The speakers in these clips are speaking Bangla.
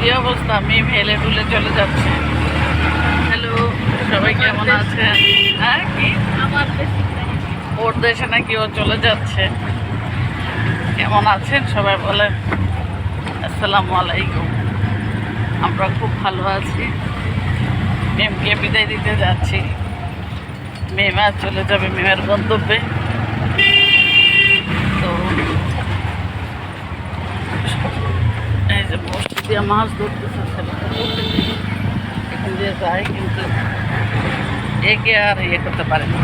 কি অবস্থা? মেম হেলে ডুলে চলে যাচ্ছে। হ্যালো সবাই কেমন আছেন? হ্যাঁ কি? ওর দেশে নাকি ও চলে যাচ্ছে। কেমন আছেন সবাই বলেন? আসসালামু আলাইকুম। আমরা খুব ভালো আছি। মেমকে বিদায় দিতে যাচ্ছি। মেম আর চলে যাবে মেমের গন্তব্যে তো এই যে বসে দিয়ে মাছ ধরতেছে এখান দিয়ে যায় কিন্তু একে আর ইয়ে করতে পারে না।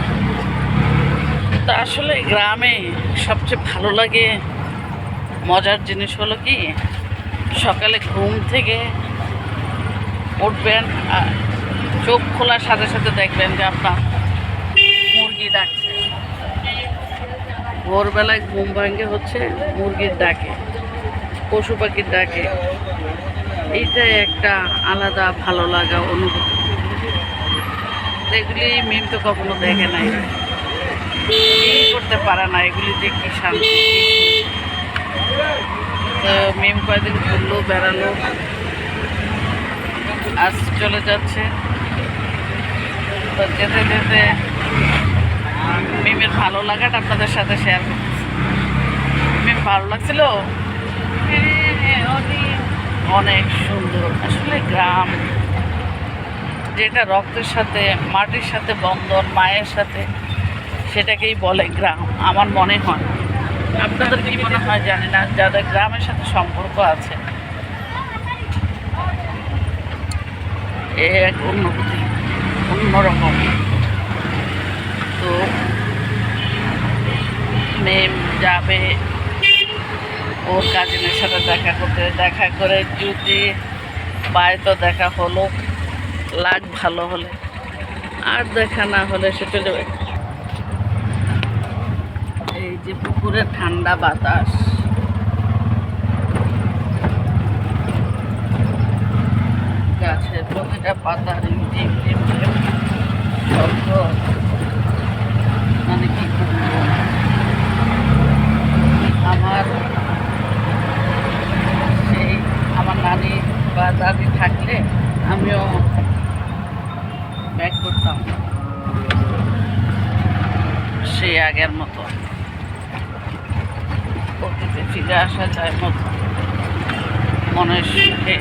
তা আসলে গ্রামে সবচেয়ে ভালো লাগে, মজার জিনিস হলো কি, সকালে ঘুম থেকে উঠবেন আর চোখ খোলার সাথে সাথে দেখবেন যে আপনার মুরগি ডাকছে। ভোরবেলায় ঘুম ভাঙ্গে হচ্ছে মুরগির ডাকে। পশু পাখির ডাকে এইটাই একটা আলাদা ভালো লাগা অনুভূতি। এগুলি মিম তো কখনো দেখে নাই। করতে পারে না, এগুলি যে কি শান্তি। তো মিম কয়েকদিন ঘুরলো, বেড়ালো, আজ চলে যাচ্ছে। তো যেতে যেতে, মিমের ভালো লাগাটা আপনাদের সাথে শেয়ার করতেছি। মিম ভালো লাগছিল? অনেক অনেক সুন্দর। আসলে গ্রাম যেটা রক্তের সাথে, মাটির সাথে বন্ধন, মায়ের সাথে, সেটাকেই বলে গ্রাম, আমার মনে হয়। আপনাদের কি মনে হয় জানি না, যাদের গ্রামের সাথে সম্পর্ক আছে, এ এক অনুভূতি অন্যরকম। তো, মেম যাবে ওর কাজিনের সাথে দেখা করতে। দেখা করে যদি পায় তো দেখা হলো। লাগ ভালো হলে। আর দেখা না হলে সে চলে যাবে। এই যে পুকুরে ঠান্ডা বাতাস। গাছের প্রতিটা পাতা রিম টিম রিম টিম শব্দ মানে কি বলব? আমার সেই আমার নানি বা দাদি থাকলে আমিও ব্যাক করতাম। সেই আগের মতো। অতীতে ফিরে আসা যায় মতো। মনের সুখে